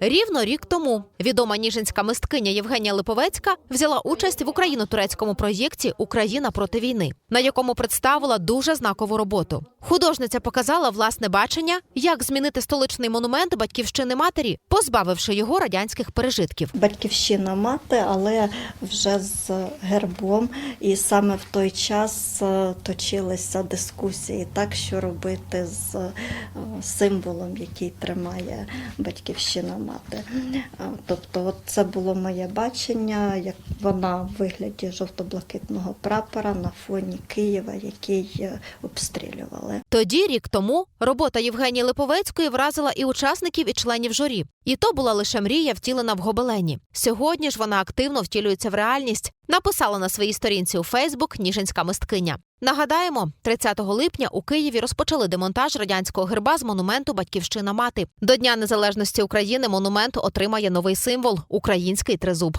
Рівно рік тому відома ніжинська мисткиня Євгенія Липовецька взяла участь в україно-турецькому проєкті Україна проти війни, на якому представила дуже знакову роботу. Художниця показала власне бачення, як змінити столичний монумент батьківщини матері, позбавивши його радянських пережитків. Батьківщина мати, але вже з гербом. І саме в той час е, точилися дискусії, так що робити з е, символом, який тримає батьківщина мати. Тобто, це було моє бачення, як вона в вигляді жовто-блакитного прапора на фоні Києва, який е, обстрілювали. Тоді, рік тому, робота Євгенії Липовецької вразила і учасників, і членів журі. І то була лише мрія, втілена в гобелені. Сьогодні ж вона активно втілюється в реальність. Написала на своїй сторінці у Фейсбук Ніжинська мисткиня. Нагадаємо, 30 липня у Києві розпочали демонтаж радянського герба з монументу Батьківщина мати. До Дня Незалежності України монумент отримає новий символ український тризуб.